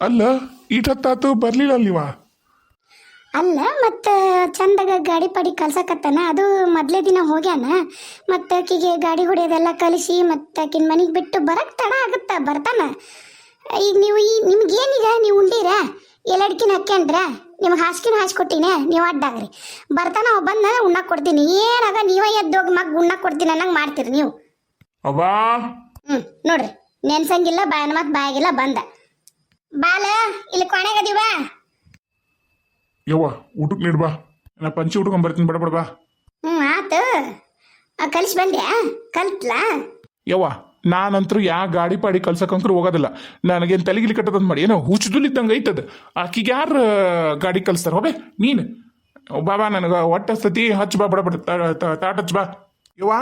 ಅಲ್ಲ ಈಟತ್ತಾತು ಬರ್ಲಿಲ್ಲ ಅಲ್ಲಿವ? ಅಲ್ಲ ಮತ್ತು ಚಂದಾಗ ಗಾಡಿ ಪಾಡಿ ಕಲ್ಸಕತ್ತಾನ ಅದು ಮೊದಲೇ ದಿನ ಹೋಗ್ಯಾನ. ಮತ್ತು ಆಕಿಗೆ ಗಾಡಿ ಹೊಡೆಯೋದೆಲ್ಲ ಕಲಿಸಿ ಮತ್ತು ಆಕಿನ ಮನೆಗೆ ಬಿಟ್ಟು ಬರಕ್ಕೆ ತಡ ಆಗುತ್ತಾ? ಬರ್ತಾನ? ಈಗ ನೀವು ಈ ನಿಮ್ಗೇನೀಗ ನೀವು ಉಂಡೀರ? ಎಲ್ಲಡ್ಕಿನ ಹಾಕ್ಯಂಡ್ರ ನಿಮ್ಗೆ ಹಾಸಿಗೆನ ಹಾಸ್ಕೊಟ್ಟಿನೇ? ನೀವು ಅಡ್ಡಾಗ್ರಿ. ಬರ್ತಾನ ಅವ ಬಂದ ಉಣ್ಣಕ್ಕೆ ಕೊಡ್ತೀನಿ. ಏನಾಗ ನೀವೇ ಎದ್ದೋಗಿ ಮಗ ಉಣ್ಣಕ್ಕೆ ಕೊಡ್ತೀನಿ ಅನ್ನಂಗೆ ಮಾಡ್ತೀರಿ ನೀವು. ಅವ್ವಾ? ಹ್ಞೂ ನೋಡ್ರಿ. ನೆನ್ಸಂಗಿಲ್ಲ ಬಾಯನ ಮತ್ತು ಬಾಯಾಗಿಲ್ಲ ಬಂದ. ಬಾಲ ಇಲ್ಲಿ ಕೊನೆಗದಿವಾ ಯವ್ವ ಊಟಕ್ಕೆ ನೀಡ್ ಬಾ. ನಾ ಪಂಚಿ ಉಟ್ಕೊಂಡ್ ಬರ್ತೀನಿ ಬಡ ಬಡ ಬಾ. ಹ್ಞೂ ಆತು. ಕಲಿಸಿ ಬಂದ್ಯಾ ಕಲ್ತ್ಲಾ? ಯವ್ವ ನಾನಂತರೂ ಯಾ ಗಾಡಿ ಪಾಡಿ ಕಲ್ಸಕ್ಕಂತರೂ ಹೋಗೋದಿಲ್ಲ. ನನಗೇನು ತಲೆಗಿಲಿ ಕಟ್ಟದಂತ ಮಾಡಿ ಏನೋ ಹುಚ್ಚುದುಲಿದ್ದಂಗೆ ಐತದ. ಆಕಿಗೆ ಯಾರು ಗಾಡಿ ಕಲಿಸ್ತಾರ? ಹೋಬೆ ನೀನು. ಬಾಬಾ ನನಗೆ ಒಟ್ಟ ಸತಿ ಹಚ್ಚ ಬಾ ಬಡ ಬಡ ತಾಟ ಹಚ್ಚ ಬಾ. ಯವ್ವ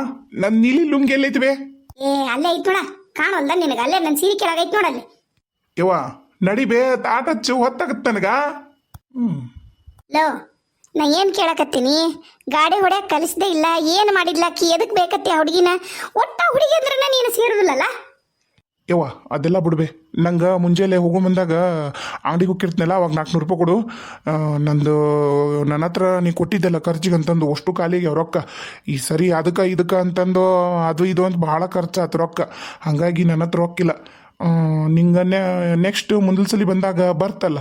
ನನ್ನ ನೀಲಿ ಲುಂಗಿ ಎಲ್ಲೈತಿ ಬೇ ಏ ಅಲ್ಲೇ ಐತ್ ನೋಡ ಕಾಣೋಲ್ದ ನಿನಗೆ ಅಲ್ಲೇ ನನ್ನ ಸೀರೆ ಕೆಳಗೆ ಐತ್ ನೋಡಲ್ಲಿ ಯವ್ವ ನಡಿ ಬೇ ತಾಟ ಹಚ್ಚು ಹೊತ್ತಾಗತ್ತ ನನಗ? ಹ್ಞೂ ಲೋ ನಾ ಏನು ಕೇಳಕತ್ತೀನಿ? ಗಾಡಿ ಹೊಡೆಯ ಕಲಿಸ್ದೇ ಇಲ್ಲ ಏನು ಮಾಡಿದ್ಲ ಕಿ ಎದಕ್ ಬೇಕತ್ತಿ ಆ ಹುಡುಗಿನ? ಒಟ್ಟ ಹುಡುಗಿ ಅಂದ್ರೆ ನೀನು ಸೇರುದಿಲ್ಲಲ್ಲ? ಯವ್ವ ಅದೆಲ್ಲ ಬಿಡ್ಬೆ. ನಂಗೆ ಮುಂಜಾನೆ ಹೋಗೋ ಬಂದಾಗ ಅಂಗಡಿಗೆ ಹೋಗಿರ್ತೀನಲ್ಲ ಅವಾಗ ನಾಲ್ಕುನೂರು ರೂಪಾಯಿ ಕೊಡು. ಆ, ನಂದು ನನ್ನ ಹತ್ರ ನೀ ಕೊಟ್ಟಿದ್ದೆಲ್ಲ ಖರ್ಚಿಗೆ ಅಂತಂದು ಅಷ್ಟು ಕಾಲಿಗೆ ರೊಕ್ಕ. ಈ ಸರಿ ಅದಕ್ಕೆ ಇದಕ್ಕೆ ಅಂತಂದು ಅದು ಇದು ಅಂತ ಭಾಳ ಖರ್ಚು ಆತು ರೊಕ್ಕ. ಹಾಗಾಗಿ ನನ್ನ ಹತ್ರ ರೊಕ್ಕಿಲ್ಲ. ನಿಂಗೆ ನೆಕ್ಸ್ಟ್ ಮುಂದಿನ ಸಲ ಬಂದಾಗ ಬರ್ತಲ್ಲ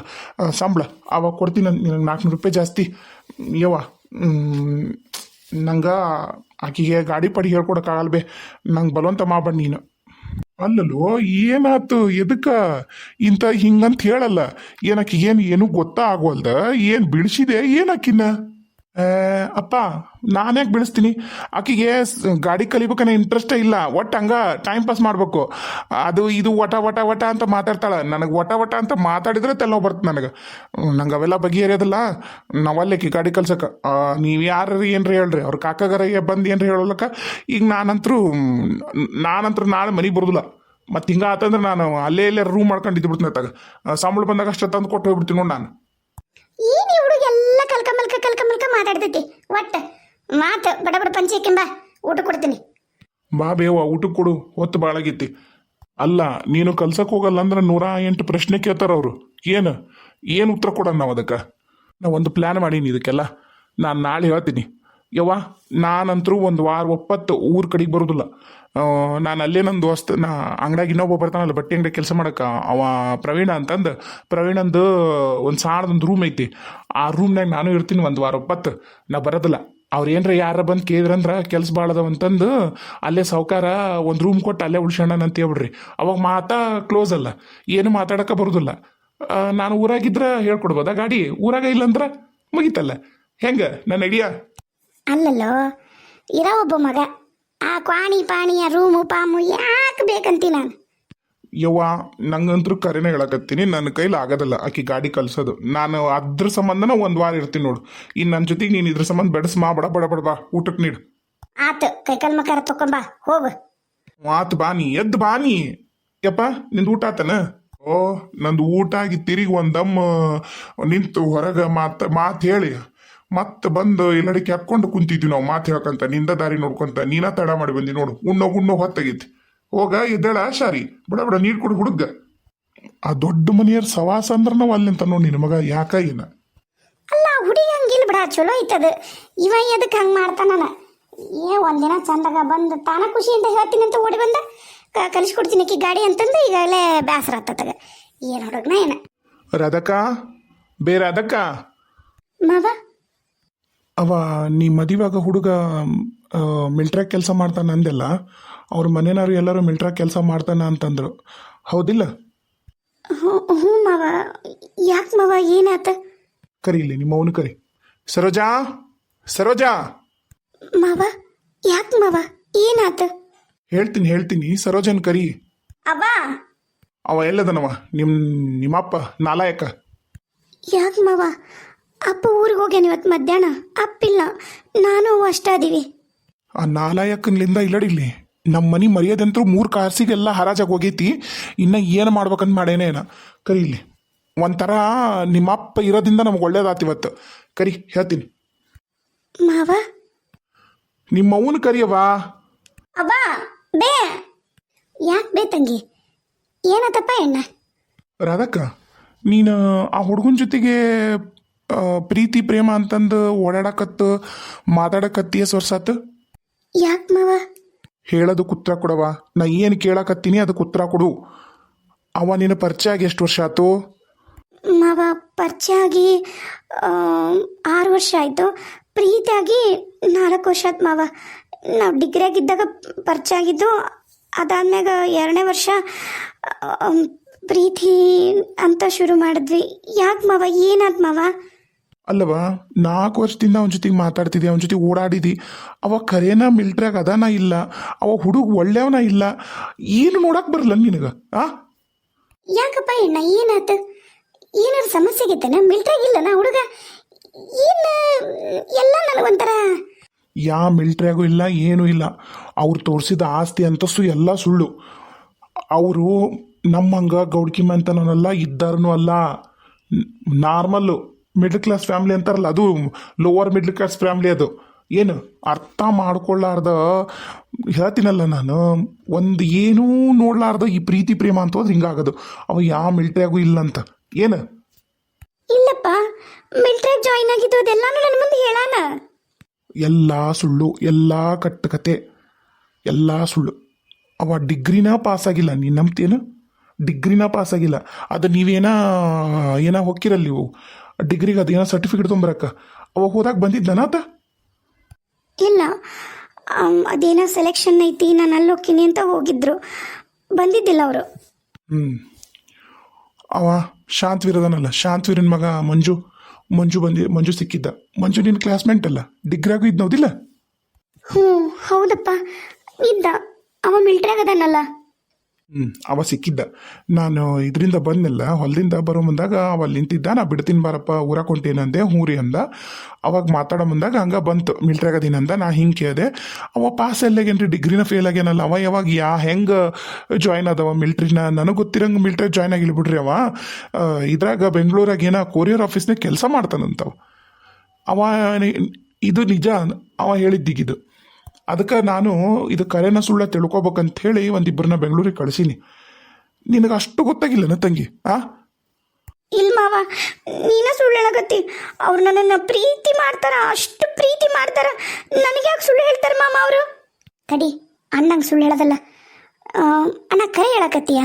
ಸಂಬಳ. ಅವಾಗ ಕೊಡ್ತೀನಿ ನಿನಗೆ ನಾಲ್ಕುನೂರು ರೂಪಾಯಿ ಜಾಸ್ತಿ. ಯವ್ವ ನಂಗೆ ಆಕಿಗೆ ಗಾಡಿ ಪಡಿ ಹೇಳ್ಕೊಡೋಕ್ಕಾಗಲ್ಲ ಬೇ. ನಂಗೆ ಬಲವಂತ ಮಾಡ್ಬೇಡ ನೀನು. ಅಲ್ಲಲ್ಲೋ ಏನಾಯ್ತು ಎದಕ್ಕೆ ಇಂಥ ಹಿಂಗಂತ ಹೇಳಲ್ಲ? ಏನಕ್ಕೆ ಏನು ಏನು ಗೊತ್ತಾ ಆಗೋಲ್ದ ಏನು ಬಿಡಿಸಿದೆ? ಏನಕ್ಕಿನ್ನ ಅಪ್ಪ ನಾನ್ಯಾಕೆ ಬೆಳೆಸ್ತೀನಿ ಆಕಿಗೆ ಗಾಡಿ ಕಲಿಬೇಕನ್ನ ಇಂಟ್ರೆಸ್ಟೇ ಇಲ್ಲ. ಒಟ್ಟು ಹಂಗ ಟೈಮ್ ಪಾಸ್ ಮಾಡಬೇಕು. ಅದು ಇದು ಒಟ ಒಟ ಒಟ ಅಂತ ಮಾತಾಡ್ತಾಳೆ. ನನಗೆ ಒಟ ಒಟ ಅಂತ ಮಾತಾಡಿದ್ರೆ ತಲೆನೋವು ಬರ್ತದೆ ನನಗೆ. ನಂಗೆ ಅವೆಲ್ಲ ಬಗೆಹರಿಯೋದಿಲ್ಲ. ನಾವಲ್ಲೇಕಿ ಗಾಡಿ ಕಲ್ಸಕ್ಕೆ ನೀವು ಯಾರು ಏನ್ರಿ ಹೇಳ್ರಿ? ಅವ್ರ ಕಾಕಾಗರ ಬಂದು ಏನ್ರಿ ಹೇಳೋಲಕ್ಕ? ಈಗ ನಾನಂತರೂ ನಾನಂತರೂ ನಾಳೆ ಮನೆಗೆ ಬರೋದಿಲ್ಲ. ಮತ್ತು ಹಿಂಗ ಆತಂದ್ರೆ ನಾನು ಅಲ್ಲೇ, ಇಲ್ಲೇ ರೂಮ್ ಮಾಡ್ಕೊಂಡು ಇದ್ದು ಬಿಡ್ತೀನಿ ಅತ್ತಾಗ. ಸಂಬಳ ಬಂದಾಗ ಅಷ್ಟೇ ತಂದು ಕೊಟ್ಟು ಹೋಗ್ಬಿಡ್ತೀನಿ ನೋಡಿ ನಾನು. ಈ ಹುಡುಗ ಎಲ್ಲ ಕಲ್ಕ ಮಲ್ಕ ಮಾತಾಡ್ತೈತಿ? ಒಟ್ಟ, ಮಾತು, ಬಡ ಬಡ ಪಂಚಾಯಕಿಂಬ ಊಟ ಕೊಡ್ತೀನಿ. ಬಾ ಬೇವ ಊಟಕ್ಕೆ ಕೊಡು, ಹೊತ್ತು ಬಾಳಾಗಿತ್ತಿ ಅಲ್ಲ, ನೀನು ಕಲ್ಸಕ್ಕೆ ಹೋಗಲ್ಲ ಅಂದ್ರೆ ನೂರ ಎಂಟು ಪ್ರಶ್ನೆ ಕೇಳ್ತಾರ ಅವರು. ಏನು? ಏನು ಉತ್ತರ ಕೊಡೋಣ ನಾವು ಅದಕ್ಕೆ? ನಾ ಒಂದು ಪ್ಲ್ಯಾನ್ ಮಾಡೀನಿ ಇದಕ್ಕೆಲ್ಲ. ನಾನು ನಾಳೆ ಹೇಳ್ತೀನಿ. ಯವ್ವ, ನಾನಂತರೂ ಒಂದು ವಾರ ಒಪ್ಪತ್ತು ಊರ್ ಕಡೆಗೆ ಬರೋದಿಲ್ಲ. ನಾನು ಅಲ್ಲೇ ನನ್ನ ದೋಸ್ತ, ನಾ ಅಂಗಡಿಯಾಗ ಇನ್ನೊಬ್ಬ ಬರ್ತಾನಲ್ಲ, ಬಟ್ಟೆ ಅಂಗಡಿ ಕೆಲಸ ಮಾಡಕ್ಕೆ ಅವ ಪ್ರವೀಣ ಅಂತಂದು. ಪ್ರವೀಣಂದು ಒಂದು ಸಾಣದೊಂದು ರೂಮ್ ಐತಿ. ಆ ರೂಮ್ನಾಗ ನಾನು ಇರ್ತೀನಿ ಒಂದು ವಾರ ಒಪ್ಪತ್ತು. ನಾ ಬರೋದಿಲ್ಲ. ಅವ್ರು ಏನರ ಯಾರ ಬಂದು ಕೇಳಿದ್ರಂದ್ರೆ ಕೆಲಸ ಅಂತಂದು ಅಲ್ಲೇ ಸಾವ್ಕಾರ ಒಂದು ರೂಮ್ ಕೊಟ್ಟು ಅಲ್ಲೇ ಉಳ್ಸೋಣ ಅಂತ ಹೇಳ್ಬಿಡ್ರಿ. ಅವಾಗ ಮಾತಾ ಕ್ಲೋಸ್ ಅಲ್ಲ. ಏನು ಮಾತಾಡಕ್ಕೆ ಬರೋದಿಲ್ಲ. ನಾನು ಊರಾಗಿದ್ರೆ ಹೇಳ್ಕೊಡ್ಬೋದಾ? ಗಾಡಿ ಊರಾಗ ಇಲ್ಲಂದ್ರೆ ಮುಗೀತಲ್ಲ. ಹೆಂಗೆ? ನನ್ನ ಐಡಿಯಾ ಅಲ್ಲಲ್ಲೋ ಇರೋ ಒಬ್ಬ ಮಗ. ಆ ಕ್ವಾಣಿ ಪಾಣಿಯ ರೂಮು ಪಾಮು ಯಾಕೆ ಬೇಕಂತಿ ನಾನು? ಯವ್ವ ನಂಗಂತೂ ಕರೆನೇ ಹೇಳಕತ್ತೀನಿ. ನನ್ನ ಕೈಲಿ ಆಗೋದಿಲ್ಲ. ಆಕಿ ಗಾಡಿ ಕಲ್ಸೋದು ನಾನು ಅದ್ರ ಸಂಬಂಧನ ಒಂದು ವಾರ ಇರ್ತೀನಿ ನೋಡು. ಇನ್ನು ನನ್ನ ಜೊತೆಗೆ ನೀನು ಇದ್ರ ಸಂಬಂಧ ಬೆಡಸ್ ಮಾ ಬಡ ಬಡ ಬಡ ಬಾ. ಊಟಕ್ಕೆ ನೀಡು. ಆತು ಕೈಕಾಲ್ ಮಕಾರ ತಕೊಂಬಾ ಹೋಗು. ಮಾತು ಬಾನಿ ಎದ್ದು ಬಾನಿ ಯಪ್ಪ ನಿಂದು ಊಟ ಆತನ? ಓ ನಂದು ಊಟ ಆಗಿ ತಿರುಗಿ ಒಂದಮ್ಮ ನಿಂತು ಹೊರಗೆ ಮಾತು ಮಾತು ಹೇಳಿ. ಮತ್ತೆ ಬಂದು ಎಲ್ಲಡಿಕೆ ಹಾಕೊಂಡು ಕುಂತಿದ್ವಿ ನಾವು. ಮಾತು ಹೇಳ್ಕಂತ ನಿಂದ ದಾರಿ ನೋಡ್ಕೊಂತ ನೀನ ತಡ ಮಾಡಿ ಬಂದಿ ನೋಡು. ಉಣ್ಣೋ ಉಣ್ಣೋ ಹೊತ್ತಾಗೈತಿ. ಹೋಗ ಎದ್ದೇಳ ಶಾರಿ. ಬಿಡ ಬಿಡ ನೀರು ಕುಡಿ ಹುಡುಗ. ಆ ದೊಡ್ಡ ಮನೆಯವ್ರ ಸವಾಸ ಅಂದ್ರ ನಾವು ಅಲ್ಲಿಂತ ನೋಡಿ ನಿನ್ನ ಮಗ ಯಾಕ ಏನ? ಅಲ್ಲ ಹುಡುಗಿ ಹಂಗಿಲ್ಲ ಬಿಡ ಚಲೋ ಐತದ. ಇವ ಎದಕ್ಕೆ ಹಂಗೆ ಮಾಡ್ತಾನ ಏ ಒಂದಿನ ಚಂದಾಗ ಬಂದು ತಾನ ಖುಷಿಯಿಂದ ಹೇಳ್ತೀನಿ ಅಂತ ಓಡಿ ಬಂದ? ಕಲಿಸ್ಕೊಡ್ತೀನಿ ಆಕಿ ಗಾಡಿ ಅಂತಂದು ಈಗಾಗಲೇ ಬೇಸರ ಆತತಗ ಏನು ಹುಡುಗನ ಏನ? ರದಕ? ಬೇರೆ ಅದಕ್ಕ ಮಾವ? ಅವ ನೀ ಮದಿವಾಗ ಹುಡುಗ ಮಿಲ್ಟ್ರಾಗ ಕೆಲಸ ಮಾಡ್ತಾನ ಅಂದೆಲ್ಲ ಅವ್ರ ಮನೆಯವರು ಎಲ್ಲರೂ ಮಿಲ್ಟ್ರಾಗ ಕೆಲಸ ಮಾಡ್ತಾನ ಅಂತಂದ್ರು. ಹೌದಿಲ್ಲ? ಹ್ಞೂ ಹ್ಞೂ ಮಾವ. ಯಾಕೆ ಮಾವ ಏನಾತ? ಕರಿ ಇಲ್ಲಿ ನಿಮ್ಮ ಅವನು ಕರಿ. ಸರೋಜಾ? ಸರೋಜಾ? ಮಾವ ಯಾಕೆ ಮಾವ? ಏನಾತ? ಹೇಳ್ತೀನಿ ಹೇಳ್ತೀನಿ. ಸರೋಜನ್ ಕರಿ. ಅವ ಅವ ಎಲ್ಲದನವ? ನಿಮ್ಮ ನಿಮ್ಮಪ್ಪ ನಾಲಾಯಕ. ಯಾಕೆ ಮಾವ? ಅಪ್ಪ ಊರಿಗೆ ಹೋಗ್ಯಾನ ಇವತ್ತು ಮಧ್ಯಾಹ್ನ? ಅಪ್ಪಿಲ್ಲ. ನಾನು ಅವ್ವ ಅಷ್ಟ ಅದೀವಿ ಆ ನಾಲಾಯಕನ್ಲಿಂದ ಇಲ್ಲಡಿಲ್ಲಿ ನಮ್ಮ ಮನೆ ಮರ್ಯಾದಂತರೂ ಮೂರು ಕಾರ್ಸಿಗೆಲ್ಲ ಹರಾಜಾಗಿ ಹೋಗೈತಿ. ಇನ್ನು ಏನು ಮಾಡ್ಬೇಕಂತ ಮಾಡೇನೆ ಏನ ಕರಿ ಇಲ್ಲಿ. ಒಂಥರ ನಿಮ್ಮಪ್ಪ ಇರೋದ್ರಿಂದ ನಮ್ಗೆ ಒಳ್ಳೇದಾತು ಇವತ್ತು. ಕರಿ ಹೇಳ್ತೀನಿ. ಮಾವ? ನಿಮ್ಮ ಅವನು ಕರಿಯವಾ ಅವ್ವ ಬೇ. ಯಾಕೆ ಬೇ ತಂಗಿ? ಏನತ್ತಪ್ಪ ಎಣ್ಣ? ರಾಧಕ್ಕ ನೀನು ಆ ಹುಡುಗನ ಜೊತೆಗೆ ಪ್ರೀತಿ ಪ್ರೇಮ ಅಂತಂದು ಓಡಾಡಕತ್ತು ಮಾತಾಡಕತ್ತಿ ಎಷ್ಟು ವರ್ಷ ಆತು ಯಾಕೆ ಮಾವ? ಹೇಳೋದಕ್ಕೆ ಉತ್ತರ ಕೊಡವ ನಾ ಏನು ಕೇಳಕತ್ತೀನಿ ಅದಕ್ಕೆ ಉತ್ತರ ಕೊಡು. ಅವ ನಿನ್ನ ಪರಿಚಯ ಆಗಿ ಎಷ್ಟು ವರ್ಷ ಆತು? ಮಾವ ಪರಿಚಯ ಆಗಿ ಆರು ವರ್ಷ ಆಯಿತು. ಪ್ರೀತಿಯಾಗಿ ನಾಲ್ಕು ವರ್ಷ ಆಯ್ತು ಮಾವ. ನಾವು ಡಿಗ್ರಿಯಾಗಿದ್ದಾಗ ಪರಿಚಯ ಆಗಿದ್ದು ಅದಾದ್ಮ್ಯಾಗ ಎರಡನೇ ವರ್ಷ ಆ, ಪ್ರೀತಿ ಅಂತ ಶುರು ಮಾಡಿದ್ವಿ. ಯಾಕೆ ಮಾವ? ಏನಾದ್ ಮಾವ? ಅಲ್ಲವ ನಾಲ್ಕು ವರ್ಷದಿಂದ ಅವನ ಜೊತೆಗೆ ಮಾತಾಡ್ತಿದ್ದೆ ಅವನ ಜೊತೆ ಓಡಾಡಿದಿ ಅವ ಕರೇನ ಮಿಲ್ಟ್ರಾಗ ಅದಾನ ಇಲ್ಲ ಅವ ಹುಡುಗ ಒಳ್ಳೆಯವನ ಇಲ್ಲ. ಏನು ನೋಡಕ್ ಬರಲ್ಲ ನಿನಗ ಆ? ಯಾಕಪ್ಪ ಅಣ್ಣ ಏನಾತ? ಏನಾದ್ರು ಸಮಸ್ಯೆ ಆಗೈತೇನ? ಮಿಲ್ಟ್ರಾಗಿಲ್ಲನ ಹುಡುಗ? ಏನ ಎಲ್ಲ ನನಗೊಂಥರ? ಯಾ ಮಿಲ್ಟ್ರಿಯಾಗೂ ಇಲ್ಲ ಏನೂ ಇಲ್ಲ. ಅವ್ರು ತೋರಿಸಿದ ಆಸ್ತಿ ಅಂತಸ್ತು ಎಲ್ಲ ಸುಳ್ಳು. ಅವರು ನಮ್ಮಂಗ ಗೌಡ್ಕಿ ಮಂತನಲ್ಲ ಇದ್ದಾರನು ಅಲ್ಲ. ನಾರ್ಮಲ್ಲು. ಮಿಡ್ಲ್ ಕ್ಲಾಸ್ ಫ್ಯಾಮ್ಲಿ ಅಂತಾರಲ್ಲ ಅದು ಲೋವರ್ ಮಿಡ್ಲ್ ಕ್ಲಾಸ್ ಫ್ಯಾಮ್ಲಿ ಅದು. ಏನು ಅರ್ಥ ಮಾಡ್ಕೊಳ್ಳಾರ್ದ? ಹೇಳ್ತೀನಲ್ಲ ನಾನು ಒಂದು ಏನೂ ನೋಡ್ಲಾರ್ದ ಈ ಪ್ರೀತಿ ಪ್ರೇಮ ಅಂತ ಹೋದ್ರೆ ಹಿಂಗಾಗೋದು. ಅವ ಯಾವ ಮಿಲ್ಟ್ರಿಯಾಗೂ ಇಲ್ಲ ಅಂತ. ಏನು? ಇಲ್ಲಪ್ಪ ಮಿಲ್ಟ್ರಾಗ್ ಜಾಯಿನ್ ಆಗಿದ್ದು ಅದೆಲ್ಲಾನು ನನ್ನ ಮುಂದೆ ಹೇಳಾನ? ಎಲ್ಲ ಸುಳ್ಳು ಎಲ್ಲ ಕಟ್ಟಕತೆ ಎಲ್ಲ ಸುಳ್ಳು. ಅವ ಡಿಗ್ರಿನ ಪಾಸ್ ಆಗಿಲ್ಲ ನೀನು ನಂಬ್ತೇನು ಡಿಗ್ರಿನ ಪಾಸ್ ಆಗಿಲ್ಲ. ಅದು ನೀವೇನ ಏನ ಹೊಕ್ಕಿರಲ್ಲ ನೀವು? ಡಿಗ್ರಿಗೆ ಅದೇನೋ ಸರ್ಟಿಫಿಕೇಟ್ ತೊಂಬರಕ್ಕ ಅವಾಗ ಹೋದಾಗ ಬಂದಿದ್ದನ ಆತ? ಇಲ್ಲ. ಅದೇನೋ ಸೆಲೆಕ್ಷನ್ ಐತಿ ನಾನು ಅಲ್ಲಿ ಹೋಗ್ತೀನಿ ಅಂತ ಹೋಗಿದ್ರು. ಬಂದಿದ್ದಿಲ್ಲ ಅವರು. ಹ್ಞೂ ಅವ ಶಾಂತವೀರ್ ಶಾಂತ ಶಾಂತವೀರನ ಮಗ ಮಂಜು. ಮಂಜು ಬಂದಿ ಮಂಜು ಸಿಕ್ಕಿದ್ದ. ಮಂಜು ನಿನ್ನ ಕ್ಲಾಸ್ಮೇಟ್ ಅಲ್ಲ ಡಿಗ್ರಿಯಾಗೂ ಇದ್ನೋದಿಲ್ಲ? ಹ್ಞೂ ಹೌದಪ್ಪ. ಇದ್ದ. ಅವ ಮಿಲ್ಟ್ರಿಯಾಗದನಲ್ಲ ಹ್ಞೂ ಅವ ಸಿಕ್ಕಿದ್ದ. ನಾನು ಇದರಿಂದ ಬಂದಿಲ್ಲ ಹೊಲದಿಂದ ಬರೋ ಮುಂದಾಗ ಅವ ನಿಂತಿದ್ದ, ನಾ ಬಿಡ್ತೀನಿ ಬಾರಪ್ಪ ಊರಾಗ ಹೊಂಟೇನಂದೆ ಹೂರಿ ಅಂದ. ಅವಾಗ ಮಾತಾಡೋ ಮುಂದಾಗ ಹಂಗೆ ಬಂತು ಮಿಲ್ಟ್ರಾಗ ಅಂದ, ನಾ ಹಿಂಗೆ ಕೇಳಿದೆ. ಅವ ಪಾಸ್ ಎಲ್ಲಾಗೇನ್ರಿ ಡಿಗ್ರಿನ ಫೇಲ್ ಆಗ್ಯಾನಲ್ಲ, ಅವ ಯಾವಾಗ ಯಾ ಹೆಂಗೆ ಜಾಯ್ನ್ ಅದಾವ ಮಿಲ್ಟ್ರಿನ ನನಗೆ ಗೊತ್ತಿರಂಗೆ ಮಿಲ್ಟ್ರಿ ಜಾಯ್ನ್ ಆಗಿಲ್ಲ ಬಿಡ್ರಿ ಅವ ಇದ್ರಾಗ ಬೆಂಗಳೂರಾಗ ಏನೋ ಕೊರಿಯರ್ ಆಫೀಸ್ನಾಗ ಕೆಲಸ ಮಾಡ್ತಾನಂತವ ಅವ. ಇದು ನಿಜ, ಅವ ಹೇಳಿದ್ದಿಗಿದು ಅದಕ್ಕೆ ನಾನು ಇದು ಕರೆನ ಸುಳ್ಳ ತಿಳ್ಕೊಬೇಕಂತ ಹೇಳಿ ಒಂದಿಬ್ಬರನ್ನ ಬೆಂಗಳೂರಿಗೆ ಕಳಿಸೀನಿ. ನಿನಗೆ ಅಷ್ಟು ಗೊತ್ತಾಗಿಲ್ಲನ ತಂಗಿ? ಆ? ಇಲ್ಲ ಮಾವ ನೀನ ಸುಳ್ಳು ಹೇಳಕತ್ತಿ. ಅವ್ರು ನನ್ನನ್ನು ಪ್ರೀತಿ ಮಾಡ್ತಾರ ಅಷ್ಟು ಪ್ರೀತಿ ಮಾಡ್ತಾರ. ನನಗೆ ಯಾಕೆ ಸುಳ್ಳು ಹೇಳ್ತಾರ ಮಾಮ ಅವರು? ತಡಿ ಅಣ್ಣಂಗೆ ಸುಳ್ಳು ಹೇಳೋದಲ್ಲ. ಆ, ಅಣ್ಣ ಕರೆ ಹೇಳಕತ್ತೀಯ?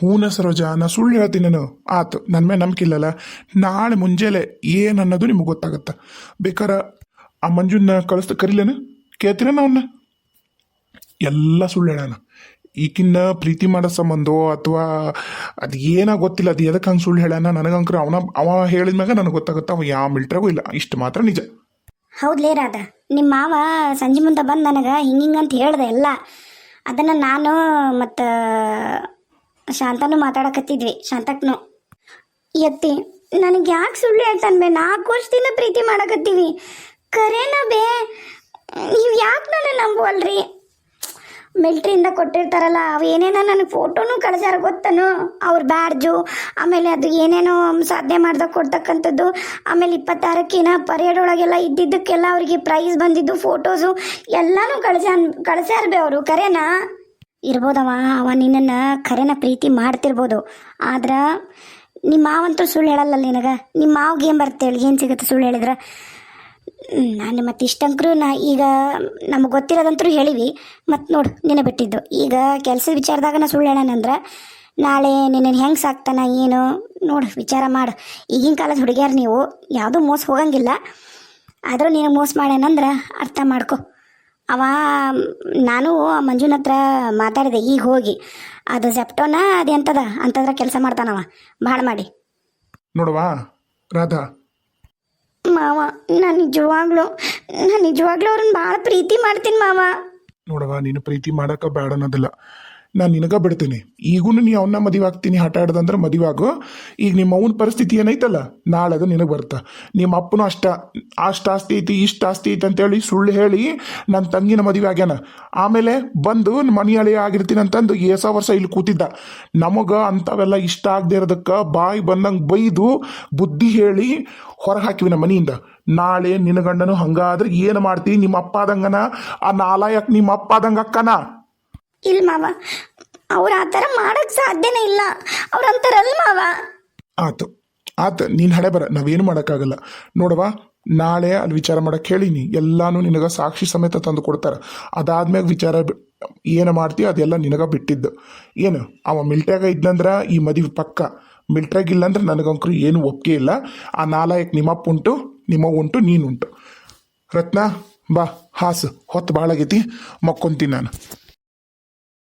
ಹೂನ ಸರೋಜ ನಾ ಸುಳ್ಳು ಹೇಳ್ತೀನಿ ನಾನು. ಆತು ನನ್ನ ಮೇಲೆ ನಂಬಿಕೆ ಇಲ್ಲಲ್ಲ. ನಾಳೆ ಮುಂಜಾನೆ ಏನು ಅನ್ನೋದು ನಿಮಗೆ ಗೊತ್ತಾಗತ್ತೆ? ಬೇಕಾರೆ ಆ ಮಂಜುನ ಕಳಿಸ್ತ ಕರಿಲೇನ? ಕೇಳ್ತೀರ ಅವನ್ನ ಎಲ್ಲ ಸುಳ್ಳು ಹೇಳೋಣ ಈಕಿನ್ನ ಪ್ರೀತಿ ಮಾಡೋ ಸಂಬಂಧೋ ಅಥವಾ ಅದು ಏನೋ ಗೊತ್ತಿಲ್ಲ, ಅದು ಎದಕ್ಕೆ ಹಂಗೆ ಸುಳ್ಳು ಹೇಳೋಣ ನನಗಂಕ್ರೆ ಅವನ, ಅವ ಹೇಳಿದ ಮ್ಯಾಗ ನನಗೆ ಗೊತ್ತಾಗುತ್ತೆ, ಅವ ಯಾವ ಮಿಲ್ಟ್ರಾಗೂ ಇಲ್ಲ. ಇಷ್ಟು ಮಾತ್ರ ನಿಜ. ಹೌದ್ಲೇ ರಾಧ ನಿಮ್ಮ ಮಾವ ಸಂಜೆ ಮುಂದೆ ಬಂದು ನನಗೆ ಹಿಂಗೆ ಅಂತ ಹೇಳ್ದೆ ಎಲ್ಲ. ಅದನ್ನು ನಾನು ಮತ್ತು ಶಾಂತನೂ ಮಾತಾಡಕತ್ತಿದ್ವಿ, ಶಾಂತಕ್ನು. ಎತ್ತಿ ನನಗೆ ಯಾಕೆ ಸುಳ್ಳು ಹೇಳ್ತಾನೆ ಬೇ? ನಾಲ್ಕು ವರ್ಷದಿಂದ ಪ್ರೀತಿ ಮಾಡಕತ್ತೀವಿ. ಕರೇನ ಬೇ? ನೀವು ಯಾಕೆ ನನ್ನ ನಂಬುವಲ್ರಿ? ಮಿಲ್ಟ್ರಿಯಿಂದ ಕೊಟ್ಟಿರ್ತಾರಲ್ಲ, ಅವು ಏನೇನೋ ನನಗೆ ಫೋಟೋನು ಕಳಿಸ್ಯಾರ ಗೊತ್ತನು? ಅವ್ರ ಬ್ಯಾಡ್ಜು, ಆಮೇಲೆ ಅದು ಏನೇನೋ ಸಾಧನೆ ಮಾಡ್ದಾಗ ಕೊಡ್ತಕ್ಕಂಥದ್ದು, ಆಮೇಲೆ ಇಪ್ಪತ್ತಾರಕ್ಕಿನ ಪರೇಡ್ ಒಳಗೆಲ್ಲ ಇದ್ದಿದ್ದಕ್ಕೆಲ್ಲ ಅವರಿಗೆ ಪ್ರೈಸ್ ಬಂದಿದ್ದು ಫೋಟೋಸು ಎಲ್ಲನೂ ಕಳಿಸ ಕಳ್ಸ್ಯಾರ ಬೇ ಅವರು ಕರೆನಾ ಇರ್ಬೋದವ ಅವ ನಿನ್ನನ್ನು ಕರೆನ ಪ್ರೀತಿ ಮಾಡ್ತಿರ್ಬೋದು. ಆದ್ರೆ ನಿಮ್ಮ ಮಾವಂತೂ ಸುಳ್ಳು ಹೇಳಲ್ಲ ನಿನಗೆ? ನಿಮ್ಮ ಮಾವ್ಗೆ ಏನು ಬರ್ತೇಳಿ, ಏನು ಸಿಗುತ್ತೆ ಸುಳ್ಳು ಹೇಳಿದ್ರೆ? ನಾನು ಮತ್ತೆ ಇಷ್ಟಂಕ್ರು ನಾ ಈಗ ನಮಗೆ ಗೊತ್ತಿರೋದಂತರೂ ಹೇಳಿವಿ ಮತ್ತು ನೋಡು ನಿನ್ನೆ ಬಿಟ್ಟಿದ್ದು. ಈಗ ಕೆಲಸದ ವಿಚಾರದಾಗ ನಾ ಸುಳ್ಳು ಹೇಳೋಣಂದ್ರೆ ನಾಳೆ ನಿನ್ನ ಹೆಂಗೆ ಸಾಕ್ತಾನ ಏನು ನೋಡು ವಿಚಾರ ಮಾಡು. ಈಗಿನ ಕಾಲದ ಹುಡುಗಿಯರು ನೀವು ಯಾವುದೂ ಮೋಸ ಹೋಗಂಗಿಲ್ಲ. ಆದರೂ ನೀನು ಮೋಸ ಮಾಡ್ಯಾನಂದ್ರೆ ಅರ್ಥ ಮಾಡ್ಕೊ. ಅವ, ನಾನು ಮಂಜುನ ಹತ್ರ ಮಾತಾಡಿದೆ, ಈಗ ಹೋಗಿ. ಅದು ಜೆಪ್ಟೋನ ಅದೆಂತದ ಅಂತಂದ್ರೆ ಕೆಲಸ ಮಾಡ್ತಾನವ. ಭಾಳ ಮಾಡಿ. ನೋಡುವ, ರಾಧಾ. ಮಾವ, ನಾನು ನಿಜವಾಗ್ಲೂ ನಾನು ನಿಜವಾಗ್ಲೂ ಅವ್ರನ್ನ ಭಾಳ ಪ್ರೀತಿ ಮಾಡ್ತೀನಿ ಮಾವ. ನೋಡವ ನೀನು ಪ್ರೀತಿ ಮಾಡಕ ಬೇಡ ಅನ್ನೋದಿಲ್ಲ ನಾನು ನಿನಗ ಬಿಡ್ತೀನಿ. ಈಗೂ ನೀ ಅವನ್ನ ಮದುವೆ ಆಗ್ತೀನಿ, ಹಠ ಹಿಡ್ದಂದ್ರೆ ಮದುವೆ ಆಗು. ಈಗ ನಿಮ್ಮ ಅವನ ಪರಿಸ್ಥಿತಿ ಏನೈತಲ್ಲ, ನಾಳೆ ಅದು ನಿನಗೆ ಬರ್ತ. ನಿಮ್ಮ ಅಪ್ಪನೂ ಅಷ್ಟ, ಅಷ್ಟು ಆಸ್ತಿ ಐತಿ, ಇಷ್ಟು ಆಸ್ತಿ ಐತಿ ಅಂತೇಳಿ ಸುಳ್ಳು ಹೇಳಿ ನನ್ನ ತಂಗಿನ ಮದುವೆ ಆಗ್ಯಾನ. ಆಮೇಲೆ ಬಂದು ಮನೆಯಳಿ ಆಗಿರ್ತೀನಿ ಅಂತಂದು ಏಸ ವರ್ಷ ಇಲ್ಲಿ ಕೂತಿದ್ದ. ನಮಗೆ ಅಂಥವೆಲ್ಲ ಇಷ್ಟ ಆಗದೆ ಇರೋದಕ್ಕೆ ಬಾಯಿ ಬಂದಂಗೆ ಬೈದು ಬುದ್ಧಿ ಹೇಳಿ ಹೊರಗೆ ಹಾಕಿವಿ ನಮ್ಮ ಮನೆಯಿಂದ. ನಾಳೆ ನಿನ್ನ ಗಂಡನು ಹಂಗಾದ್ರೆ ಏನು ಮಾಡ್ತೀನಿ ನಿಮ್ಮ ಅಪ್ಪ ಆದಂಗನ? ಆ ನಾಲಾಯಕ್ ನಿಮ್ಮ ಅಪ್ಪ ಆದಂಗೆ ಅಕ್ಕನ? ಇಲ್ಲ ಮಾವ. ಅವ್ರು ಆ ಥರ ಸಾಧ್ಯನೇ ಇಲ್ಲ. ಅವ್ರು ಮಾವ. ಆತು. ಆತ, ನೀನು ಹಳೆ ಬರ. ನಾವೇನು ಮಾಡೋಕ್ಕಾಗಲ್ಲ. ನೋಡವಾ ನಾಳೆ ಅಲ್ಲಿ ವಿಚಾರ ಮಾಡಕ್ಕೆ ಹೇಳಿನಿ. ಎಲ್ಲಾನು ನಿನಗೆ ಸಾಕ್ಷಿ ಸಮೇತ ತಂದು ಕೊಡ್ತಾರೆ. ಅದಾದ್ಮ್ಯಾಗ ವಿಚಾರ ಏನು ಮಾಡ್ತೀಯ ಅದೆಲ್ಲ ನಿನಗ ಬಿಟ್ಟಿದ್ದು. ಏನು, ಅವ ಮಿಲ್ಟ್ಯಾಗ ಇದ್ನಂದ್ರ ಈ ಮದುವೆ ಪಕ್ಕ. ಮಿಲ್ಟ್ರಾಗ ಇಲ್ಲಂದ್ರೆ ನನಗಂಕರು ಏನು ಒಪ್ಪಿಗೆ ಇಲ್ಲ. ಆ ನಾಲಾಯಕ್ ನಿಮ್ಮಪ್ಪ ಉಂಟು, ನಿಮ್ಮ ಉಂಟು ನೀನುಂಟು ರತ್ನ, ಬಾ, ಹಾಸು. ಹೊತ್ತು ಭಾಳಾಗೈತಿ ಮಕ್ಕೊಂತೀನಿ ನಾನು.